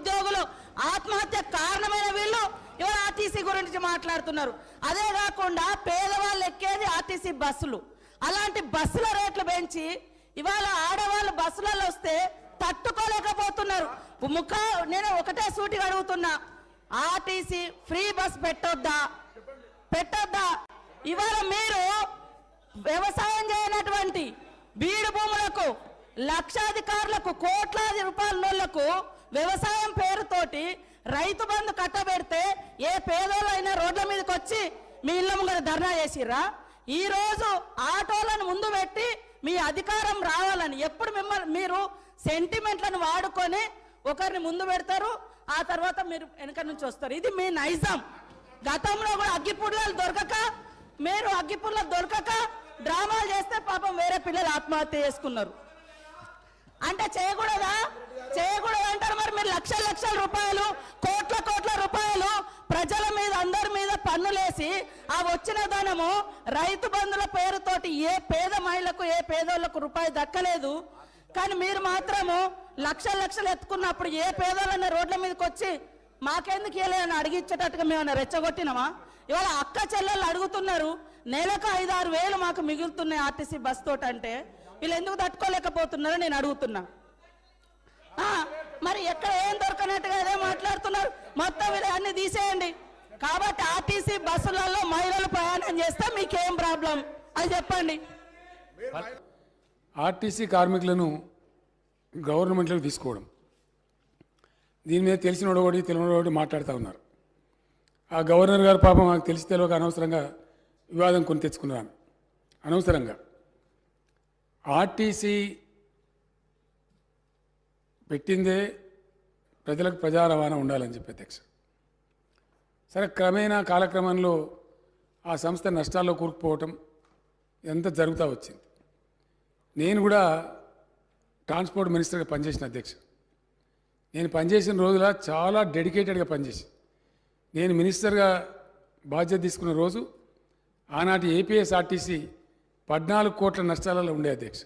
ఉద్యోగులు ఆత్మహత్య కారణమైన వీళ్ళు ఇవాళ ఆర్టీసీ గురించి మాట్లాడుతున్నారు. అదే కాకుండా పేదవాళ్ళు ఎక్కేది ఆర్టీసీ బస్సులు. అలాంటి బస్సుల రేట్లు పెంచి ఇవాళ ఆడవాళ్ళు బస్సులలో వస్తే తట్టుకోలేకపోతున్నారు. ముఖ నేను ఒకటే సూటిగా అడుగుతున్నా. ఆర్టీసీ ఫ్రీ బస్ పెట్టొద్దా? పెట్టొద్దా? ఇవాళ మీరు వ్యవసాయం చేయనటువంటి బీడు భూములకు లక్షాధికారులకు కోట్లాది రూపాయల నోళ్ళకు వ్యవసాయం పేరుతోటి రైతు బంధు కట్టబెడితే ఏ పేదోళ్ళైనా రోడ్ల మీదకి వచ్చి మీ ఇళ్ళ ముంగర ధర్నా చేసిర్రా? ఈరోజు ఆటోలను ముందు పెట్టి మీ అధికారం రావాలని ఎప్పుడు మిమ్మల్ని మీరు సెంటిమెంట్లను వాడుకొని ఒకరిని ముందు పెడతారు ఆ తర్వాత మీరు వెనక నుంచి వస్తారు. ఇది మీ నైజం. గతంలో కూడా అగ్గిపుల్లలు దొరకక మీరు అగ్గిపుల్లలు దొరకక డ్రామాలు చేస్తే పాపం వేరే పిల్లలు ఆత్మహత్య చేసుకున్నారు. అంటే చేయకూడదా? చేయకూడదు అంటారు మరి మీరు లక్షల లక్షల రూపాయలు కోట్ల కోట్ల రూపాయలు ప్రజల మీద అందరి మీద పన్నులేసి ఆ వచ్చిన ధనము రైతు బంధుల పేరుతోటి ఏ పేద మహిళకు ఏ పేదోళ్ళకు రూపాయి దక్కలేదు. కానీ మీరు మాత్రము లక్షల లక్షలు ఎత్తుకున్నప్పుడు ఏ పేదోళ్ళన్న రోడ్ల మీదకి వచ్చి మాకెందుకు ఇవ్వలేదని అడిగించేటట్టుగా మేము రెచ్చగొట్టినామా? ఇవాళ అక్క చెల్లెళ్ళు అడుగుతున్నారు నెలకు ఐదు ఆరు వేలు మాకు మిగులుతున్నాయి ఆర్టీసీ బస్ తోటంటే. అంటే వీళ్ళు ఎందుకు తట్టుకోలేకపోతున్నారో నేను అడుగుతున్నా. మరి ఎక్కడ ఏం దొరకనట్టుగా అదే మాట్లాడుతున్నారు? మొత్తం ఇది అన్ని తీసేయండి. కాబట్టి ఆర్టీసీ బస్సులలో మహిళలు ప్రయాణం చేస్తే మీకేం ప్రాబ్లం? అది చెప్పండి. ఆర్టీసీ కార్మికులను గవర్నమెంట్లోకి తీసుకోవడం. దీని మీద తెలిసిన ఒకటి తెలియని ఒకటి మాట్లాడుతూ ఉన్నారు. ఆ గవర్నర్ గారు పాపం మాకు తెలిసి తెలియక అనవసరంగా వివాదం కొని తెచ్చుకున్నాను అనవసరంగా. ఆర్టీసీ పెట్టిందే ప్రజలకు ప్రజా రవాణా ఉండాలని చెప్పి అధ్యక్ష సరే క్రమేణా కాలక్రమంలో ఆ సంస్థ నష్టాల్లో కూరుకుపోవటం ఎంత జరుగుతూ వచ్చింది? నేను కూడా ట్రాన్స్పోర్ట్ మినిస్టర్గా పనిచేసిన అధ్యక్ష. నేను పనిచేసిన రోజుల చాలా డెడికేటెడ్గా పనిచేసి నేను మినిస్టర్గా బాధ్యత తీసుకున్న రోజు ఆనాటి ఏపీఎస్ఆర్టీసీ పద్నాలుగు కోట్ల నష్టాలలో ఉండే అధ్యక్ష.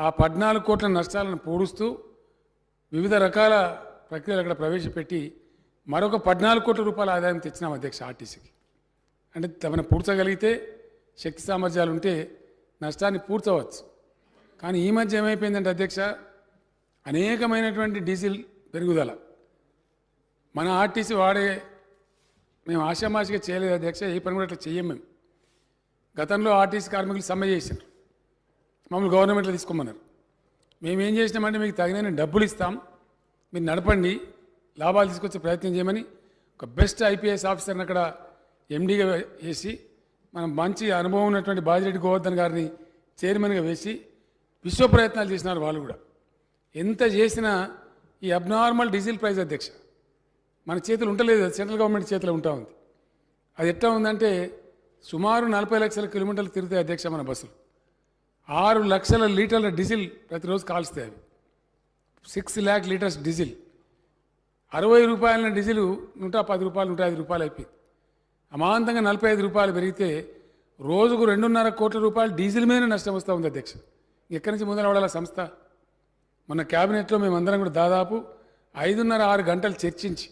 ఆ పద్నాలుగు కోట్ల నష్టాలను పూడుస్తూ వివిధ రకాల ప్రక్రియలు అక్కడ ప్రవేశపెట్టి మరొక పద్నాలుగు కోట్ల రూపాయల ఆదాయం తెచ్చినాం అధ్యక్ష ఆర్టీసీకి. అంటే తమను పూడ్చగలిగితే శక్తి సామర్థ్యాలు ఉంటే నష్టాన్ని పూడ్చవచ్చు. కానీ ఈ మధ్య ఏమైపోయిందంటే అధ్యక్ష అనేకమైనటువంటి డీజిల్ పెరుగుదల. మన ఆర్టీసీ వాడే మేము ఆషామాషిగా చేయలేదు అధ్యక్ష ఏ పని కూడా అట్లా చెయ్యం మేము. గతంలో ఆర్టీసీ కార్మికులు సమ్మె చేశారు మమ్మల్ని గవర్నమెంట్లో తీసుకోమన్నారు. మేమేం చేసినామంటే మీకు తగిన డబ్బులు ఇస్తాం మీరు నడపండి లాభాలు తీసుకొచ్చే ప్రయత్నం చేయమని ఒక బెస్ట్ ఐపీఎస్ ఆఫీసర్ని అక్కడ ఎండీగా వేసి మనం మంచి అనుభవం ఉన్నటువంటి బాజిరెడ్డి గోవర్ధన్ గారిని చైర్మన్గా వేసి విశ్వ ప్రయత్నాలు చేసినారు వాళ్ళు కూడా. ఎంత చేసినా ఈ అబ్నార్మల్ డీజిల్ ప్రైజ్ అధ్యక్ష మన చేతులు ఉండలేదు సెంట్రల్ గవర్నమెంట్ చేతిలో ఉంటా ఉంది. అది ఎట్లా ఉందంటే సుమారు నలభై లక్షల కిలోమీటర్లు తిరుగుతాయి అధ్యక్ష మన బస్సులు. ఆరు లక్షల లీటర్ల డీజిల్ ప్రతిరోజు కాల్స్తాయి అవి. Six lakh litres diesel. అరవై రూపాయల డీజిల్ నూట పది రూపాయలు నూట ఐదు రూపాయలు అయిపోయింది. అమాంతంగా నలభై ఐదు రూపాయలు పెరిగితే రోజుకు రెండున్నర కోట్ల రూపాయలు డీజిల్ మీద నష్టం వస్తూ ఉంది అధ్యక్ష. ఎక్కడి నుంచి మొదలవడాల సంస్థ? మొన్న క్యాబినెట్లో మేమందరం కూడా దాదాపు ఐదున్నర ఆరు గంటలు చర్చించి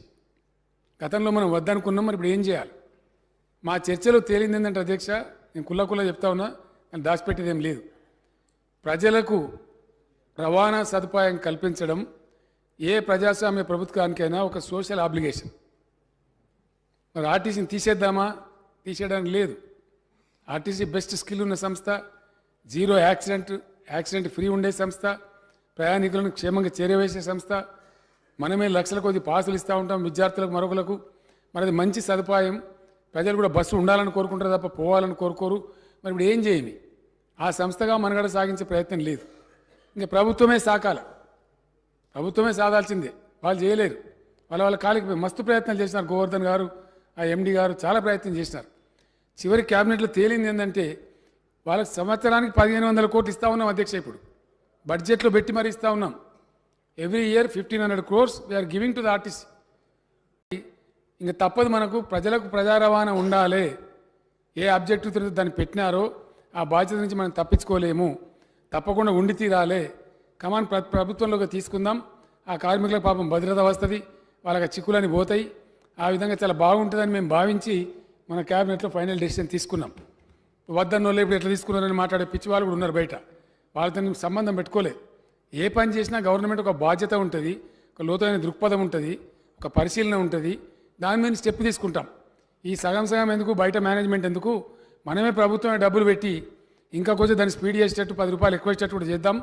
గతంలో మనం వద్దనుకున్నాం మరి ఇప్పుడు ఏం చేయాలి? మా చర్చలో తేలింది ఏంటంటే అధ్యక్ష నేను కుల్ల కుల్ల చెప్తా ఉన్నా నేను దాచిపెట్టేది ఏం లేదు. ప్రజలకు రవాణా సదుపాయం కల్పించడం ఏ ప్రజాస్వామ్య ప్రభుత్వానికైనా ఒక సోషల్ ఆబ్లిగేషన్ మరి ఆర్టీసీని తీసేద్దామా? తీసేయడానికి లేదు. ఆర్టీసీ బెస్ట్ స్కిల్ ఉన్న సంస్థ జీరో యాక్సిడెంట్ యాక్సిడెంట్ ఫ్రీ ఉండే సంస్థ ప్రయాణికులను క్షేమంగా చేరవేసే సంస్థ. మనమే లక్షల కొద్ది పాసులు ఇస్తూ ఉంటాం విద్యార్థులకు మరొకలకు. మనది మంచి సదుపాయం ప్రజలు కూడా బస్సు ఉండాలని కోరుకుంటారు తప్ప పోవాలని కోరుకోరు. మరి ఇప్పుడు ఏం చేయని ఆ సంస్థగా మనగడ సాగించే ప్రయత్నం లేదు. ఇంకా ప్రభుత్వమే సాకాల. ప్రభుత్వమే సాధాల్సిందే వాళ్ళు చేయలేరు. వాళ్ళ వాళ్ళ కాలికి మస్తు ప్రయత్నాలు చేసినారు గోవర్ధన్ గారు ఆ ఎండి గారు చాలా ప్రయత్నం చేసినారు. చివరి క్యాబినెట్లో తేలింది ఏంటంటే వాళ్ళకి సంవత్సరానికి పదిహేను వందల కోట్లు ఇస్తా ఉన్నాం అధ్యక్ష ఇప్పుడు. బడ్జెట్లో పెట్టి మరీ ఇస్తా ఉన్నాం. Every year fifteen hundred crores we are giving to the artist ఇంక తప్పదు మనకు ప్రజలకు ప్రజా రవాణా ఉండాలి. ఏ అబ్జెక్టివ్ దాన్ని పెట్టినారో ఆ బాధ్యత నుంచి మనం తప్పించుకోలేము. తప్పకుండా ఉండి తీరాలి. కమాన్ ప్ర ప్రభుత్వంలోకి తీసుకుందాం. ఆ కార్మికుల పాపం భద్రత వస్తుంది. వాళ్ళకి చిక్కులని పోతాయి. ఆ విధంగా చాలా బాగుంటుందని మేము భావించి మన క్యాబినెట్లో ఫైనల్ డెసిషన్ తీసుకున్నాం. వద్దన్న వాళ్ళు ఇప్పుడు ఎట్లా తీసుకున్నారని మాట్లాడే పిచ్చి వాళ్ళు కూడా ఉన్నారు బయట. వాళ్ళతో సంబంధం పెట్టుకోలే. ఏ పని చేసినా గవర్నమెంట్ ఒక బాధ్యత ఉంటుంది ఒక లోతైన దృక్పథం ఉంటుంది ఒక పరిశీలన ఉంటుంది. దాని మీద స్టెప్ తీసుకుంటాం. ఈ సగం సగం ఎందుకు బయట మేనేజ్మెంట్ ఎందుకు? మనమే ప్రభుత్వమే డబ్బులు పెట్టి ఇంకా కొంచెం దాన్ని స్పీడ్ చేసేటట్టు పది రూపాయలు ఎక్కువ ఇచ్చేటట్టు కూడా చేద్దాం.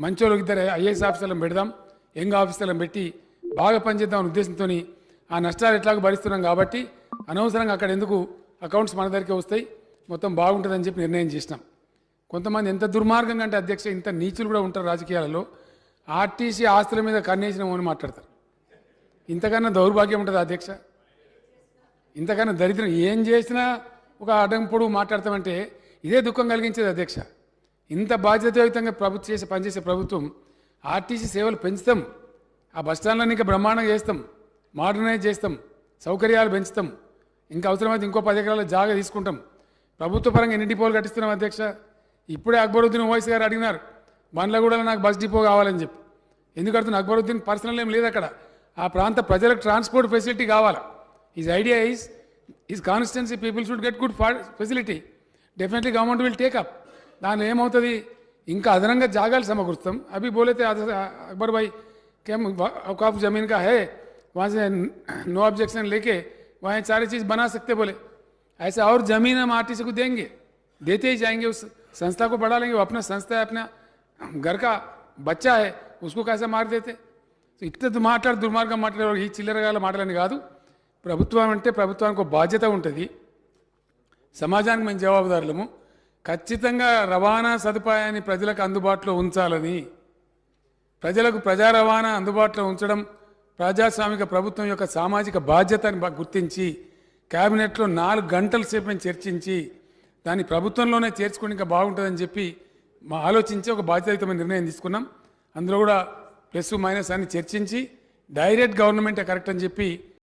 మంచోళ్ళకి ఇద్దరు ఐఏఎస్ ఆఫీసర్లను పెడదాం యంగ్ ఆఫీసర్లను పెట్టి బాగా పనిచేద్దాం అనే ఉద్దేశంతో ఆ నష్టాలు ఎట్లాగో భరిస్తున్నాం కాబట్టి అనవసరంగా అక్కడ ఎందుకు అకౌంట్స్ మన దగ్గరికి వస్తాయి? మొత్తం బాగుంటుందని చెప్పి నిర్ణయం చేసినాం. కొంతమంది ఎంత దుర్మార్గంగా అంటే అధ్యక్ష ఇంత నీచులు కూడా ఉంటారు రాజకీయాలలో. ఆర్టీసీ ఆస్తుల మీద కన్నేసినామని అని మాట్లాడతారు. ఇంతకన్నా దౌర్భాగ్యం ఉంటుంది అధ్యక్ష? ఇంతకన్నా దరిద్రం ఏం చేసినా ఒక అడంపుడు మాట్లాడతామంటే ఇదే దుఃఖం కలిగించేది అధ్యక్ష. ఇంత బాధ్యతాయుతంగా ప్రభుత్వం చేసి పనిచేసే ప్రభుత్వం ఆర్టీసీ సేవలు పెంచుతాం. ఆ బస్ ఇంకా బ్రహ్మాండంగా చేస్తాం. మోడర్నైజ్ చేస్తాం. సౌకర్యాలు పెంచుతాం. ఇంకా అవసరమైతే ఇంకో పది ఎకరాల జాగా తీసుకుంటాం. ప్రభుత్వ పరంగా ఎన్ని డిపోలు కట్టిస్తున్నాం అధ్యక్ష? ఇప్పుడే అక్బరుద్దీన్ ఓవైసీ గారు అడిగినారు బండ్లగూడలో నాకు బస్ డిపో కావాలని చెప్పి. ఎందుకు అక్బరుద్దీన్ పర్సనల్ ఏం లేదు అక్కడ. ఆ ప్రాంత ప్రజలకు ట్రాన్స్పోర్ట్ ఫెసిలిటీ కావాలి? His idea is his constituency people should get good facility. Definitely government will take up. దాని ఏమవుతుంది ఇంకా అదనంగా జాగాలు సమకూరుస్తాం అవి బోలైతే అక్బర్ భాయ్ क्या अवकाफ ज़मीन का है वहाँ से नो ऑब्जेक्शन लेके वहाँ सारी चीज़ बना सकते बोले ऐसे और ज़मीन हम आर को देंगे देते ही जाएँगे उस संस्था को बढ़ा लेंगे वो अपना संस्था है अपना घर का बच्चा है उसको कैसे मार देते दुर्मार्ग ఇట్లా और ही चिल्लर ఈ చిల్లరగాల नहीं కాదు ప్రభుత్వం అంటే ప్రభుత్వానికి ఒక బాధ్యత ఉంటుంది. సమాజానికి మేము జవాబుదారులము. ఖచ్చితంగా రవాణా సదుపాయాన్ని ప్రజలకు అందుబాటులో ఉంచాలని ప్రజలకు ప్రజా రవాణా అందుబాటులో ఉంచడం ప్రజాస్వామిక ప్రభుత్వం యొక్క సామాజిక బాధ్యతని గుర్తించి క్యాబినెట్లో నాలుగు గంటల సేపు మేము చర్చించి దాన్ని ప్రభుత్వంలోనే చేర్చుకుని ఇంకా బాగుంటుందని చెప్పి మా ఆలోచించి ఒక బాధ్యతయుతమైన నిర్ణయం తీసుకున్నాం. అందులో కూడా ప్లస్ మైనస్ అని చర్చించి డైరెక్ట్ గవర్నమెంటే కరెక్ట్ అని చెప్పి